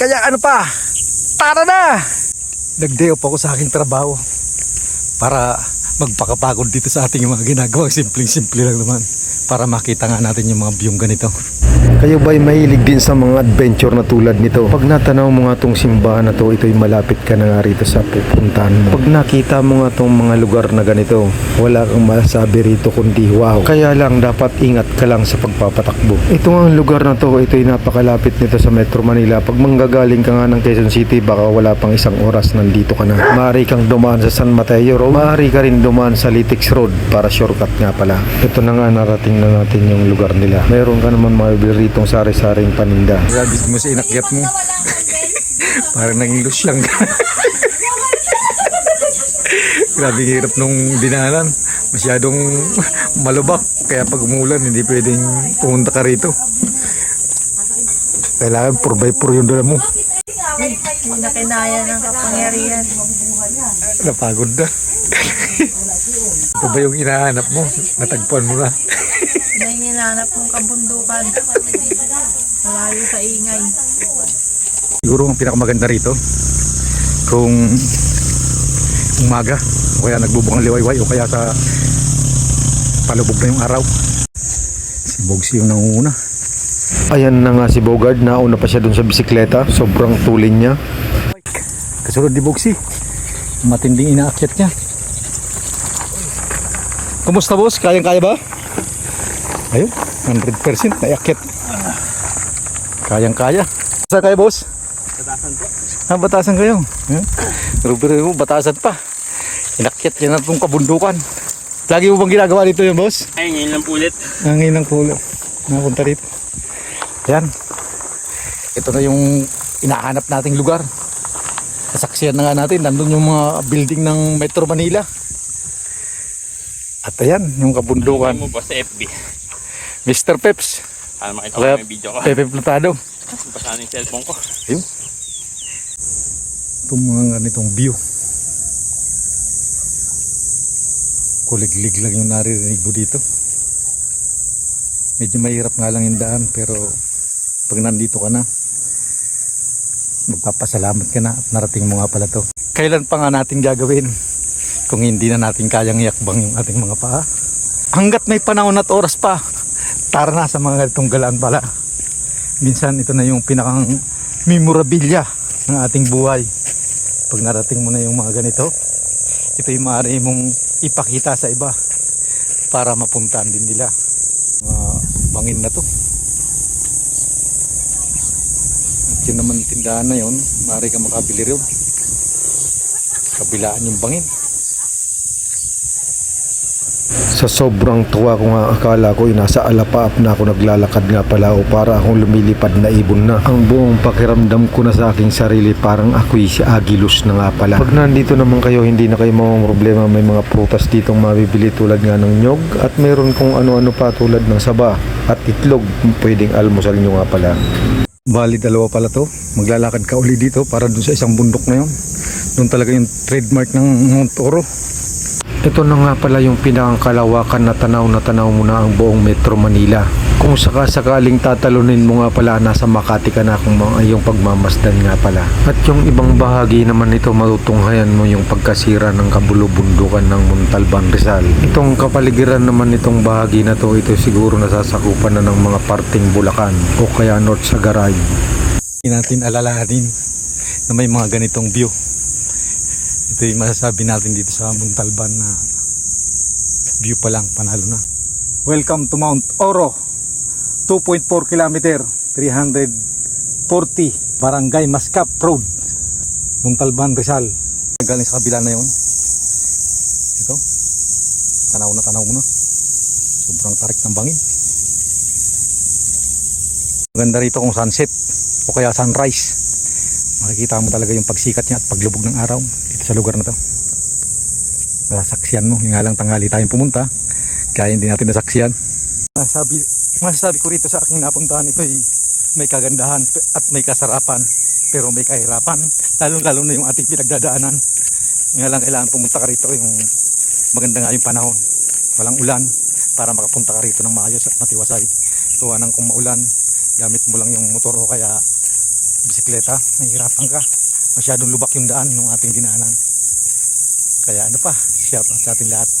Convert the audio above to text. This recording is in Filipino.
Kaya ano pa? Tara na! Nag-day off ako sa aking trabaho para magpakapagod dito sa ating mga ginagawang simpleng-simple lang naman para makita nga natin yung mga view ganito. Kayo ba'y mahilig din sa mga adventure na tulad nito? Pag natanaw mo nga tong simbahan na to, ito'y malapit ka na nga rito sa pupuntahan mo. Pag nakita mo nga tong mga lugar na ganito, wala kang masasabi rito kundi wow. Kaya lang dapat ingat ka lang sa pagpapatakbo. Ito nga ang lugar na to, ito'y napakalapit nito sa Metro Manila. Pag manggagaling ka nga ng Quezon City, baka wala pang isang oras nandito ka na. Maaari kang dumaan sa San Mateo Road, maaari ka rin dumaan sa Litix Road para shortcut nga pala. Ito na nga narating na natin yung lugar nila. Mayroon ka naman mga ritong sari-saring paninda. Grabe mo sa inakyat mo. Parang naging losyang ka. Grabe hirap nung dinanan. Masyadong malubak. Kaya pag umulan, hindi pwedeng pumunta ka rito. Kailangan 4x4 yung dala mo. Hindi na kinaya ng kapangyarihan. Napagod na. Ito ba yung hinahanap mo? Natagpuan mo na. May nilanap mong kabundukan. Malayo sa ingay. Siguro ang pinakamaganda rito kung umaga o kaya nagbubukang liwayway o kaya sa palubog na yung araw. Si Bogsy yung nangunguna. Ayan na nga si Bogard, nauna pa siya dun sa bisikleta. Sobrang tulin niya. Kasunod ni Bogsy. Matinding inaakyat niya. Kumusta boss? Kayang-kaya ba? Ayun, 100% naiakyat. Kayang-kaya. Saan kayo boss? Batasan po. Ah, batasan kayo. Yeah. Pero mo, batasan pa. Inakyat niya na itong kabundukan. Lagi mo bang ginagawa dito yung boss? Ay, ngayon lang po ulit. Nangin ng pulo. Napunta rito. Ayan. Ito na yung inahanap nating lugar. Kasaksiyan na nga natin. Nandun yung mga building ng Metro Manila. At ayan, yung kabundukan. mo ba sa FB? Mr. Peps. Para makita ko yung video ko. Pepe Plutado. Basta yung cellphone ko. Ayun. Itong mga ganitong view. Kuliglig lang yung naririnig mo dito. Medyo mahirap nga lang yung daan pero pag nandito ka na, magpapasalamat ka na at narating mo nga pala to. Kailan pa nga natin gagawin kung hindi na natin kayang yakbang yung ating mga paa? Hanggat may panahon at oras pa, tara na sa mga ganitong galaan pala minsan ito na yung pinakang memorabilia ng ating buhay. Pag narating mo na yung mga ganito, ito yung maaari mong ipakita sa iba para mapuntahan din nila. Mga bangin na to. At yun naman tindahan na yun, maaari ka makabili rin. Kabilaan yung bangin. Sa sobrang tuwa ko nga akala ko nasa alapaap na ako naglalakad nga pala o para akong lumilipad na ibon na. Ang buong pakiramdam ko na sa aking sarili parang ako'y si Agilus na nga pala. Pag nandito naman kayo hindi na kayo mga problema may mga prutas ditong mabibili tulad nga ng nyog at meron kung ano-ano pa tulad ng saba at itlog pwedeng almusal nyo nga pala. Bali dalawa pala to. Maglalakad ka uli dito para dun sa isang bundok na yun. Doon talaga yung trademark ng Mount Oro. Ito na nga pala yung pinakakalawakan na tanaw na tanaw mo na ang buong Metro Manila. Kung sakasakaling tatalunin mo nga pala, nasa Makati ka na kung iyong pagmamasdan nga pala. At yung ibang bahagi naman nito matutunghayan mo yung pagkasira ng kabulubundukan ng Montalban Rizal. Itong kapaligiran naman nitong bahagi na to, ito siguro nasasakupan na ng mga parting Bulacan o kaya North Sagaray. Hindi natin alalahanin na may mga ganitong view. Ito yung masasabi natin dito sa Montalban na view pa lang, panalo na. Welcome to Mount Oro. 2.4 kilometer, 340 Barangay Mascap Road. Montalban, Rizal. Galing sa kabila na yon. Ito. Tanaw na tanaw mo na. Sobrang tarik ng bangin. Maganda rito kung sunset o kaya sunrise. Makikita mo talaga yung pagsikat niya at paglubog ng araw dito sa lugar na to. Nasaksiyan mo, yung nga lang tanghali tayong pumunta, kaya hindi natin nasaksiyan. Masasabi, masasabi ko rito sa aking napuntahan ito ay may kagandahan at may kasarapan pero may kahirapan lalong lalo na yung ating pinagdadaanan nga lang kailangan pumunta ka rito yung maganda nga yung panahon walang ulan para makapunta ka rito ng maayos at matiwasay tuwa ng kung maulan gamit mo lang yung motor o kaya bisikleta, nahihirapan ka. Masyadong lubak yung daan nung ating dinaanan. Kaya ano pa, shout out sa ating lahat.